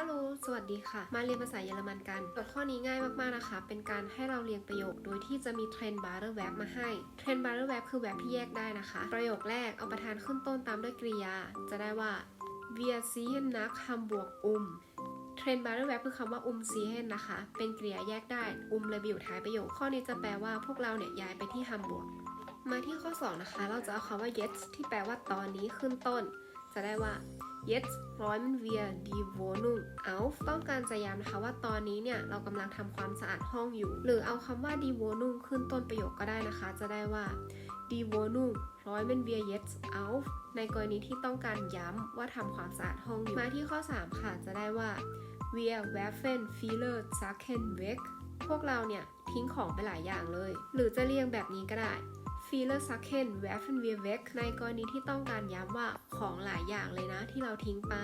ฮัลโหล สวัสดีค่ะ มาเรียนภาษาเยอรมันกันโจทย์ข้อนี้ง่ายมากๆนะคะ เป็นการให้เราเรียงประโยค โดยที่จะมีเทรนบาร์เรอร์แวบมาให้ เทรนบาร์เรอร์แวบคือแวบที่แยกได้นะคะ ประโยคแรกเอาประธานขึ้นต้นตามด้วยกริยา จะได้ว่า wir sehen nach Hamburg um เทรนบาร์เรอร์แวบคือคำว่า um sehen นะคะ เป็นกริยาแยกได้ um เลยไปอยู่ท้ายประโยค ข้อนี้จะแปลว่าพวกเราเนี่ยย้ายไปที่ฮัมบวร์กมาที่ข้อ 2 นะคะ เราจะเอาคำว่า jetzt ที่แปลว่าตอนนี้ขึ้นต้น จะได้ว่า jetzt räumen wir die Wohnung auf ต้องการจะย้ำนะคะว่าตอนนี้เนี่ย เรากำลังทำความสะอาดห้องอยู่ หรือเอาคำว่า die Wohnung ขึ้นต้นประโยคก็ได้นะคะ จะได้ว่า die Wohnung räumen wir jetzt auf ในกรณีที่ต้องการย้ำว่าทำความสะอาดห้องอยู่ มาที่ข้อ 3 ค่ะ จะได้ว่า wir werfen viele Sachen weg พวกเราเนี่ย ทิ้งของไปหลายอย่างเลย หรือจะเรียงแบบนี้ก็ได้ viele Sachen werfen wir weg ในกรณีที่ต้องการย้ำว่าของหลายอย่างเลยนะที่เราทิ้งไป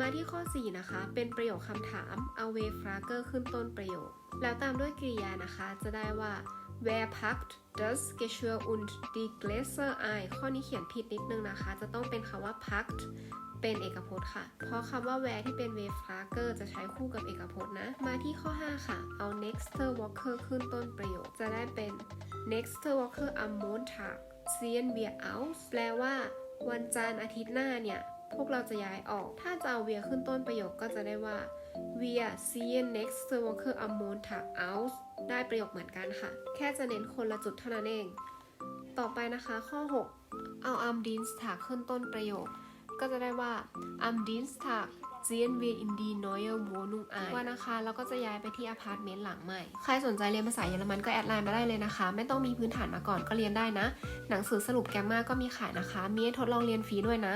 มาที่ข้อ 4 นะคะ เป็นประโยคคำถามเอา w Frage ขึ้นต้นประโยค แล้วตามด้วยกริยานะคะ จะได้ว่า wer packt das Geschirr und die Gläser ein ข้อนี้เขียนผิดนิดนึงนะคะ จะต้องเป็นคำว่า packt เป็นเอกพจน์ค่ะ เพราะคำว่า where ที่เป็น w Frage จะใช้คู่กับเอกพจน์นะ มาที่ข้อ 5 ค่ะ เอา next Woche ขึ้นต้นประโยค จะได้เป็น Next Woche am Montag sehen wir aus แปลว่า วันจันทร์อาทิตย์หน้าเนี่ย พวกเราจะย้ายออก ถ้าจะเอา wir ขึ้นต้นประโยคก็จะได้ว่า wir sehen next Woche am Montag aus ได้ประโยคเหมือนกันค่ะ แค่จะเน้นคนละจุดเท่านั้นเอง ต่อไปนะคะข้อ 6 เอา am Dienstag ขึ้นต้นประโยค ก็จะได้ว่า am Dienstag sehen wir in die neue Wohnung ein วันอังคารเราก็จะย้ายไปที่อพาร์ตเมนต์หลังใหม่ ใครสนใจเรียนภาษาเยอรมันก็แอดไลน์มาได้เลยนะคะ ไม่ต้องมีพื้นฐานมาก่อนก็เรียนได้นะ หนังสือสรุปแกมมาก็มีขายนะคะ มีให้ทดลองเรียนฟรีด้วยนะ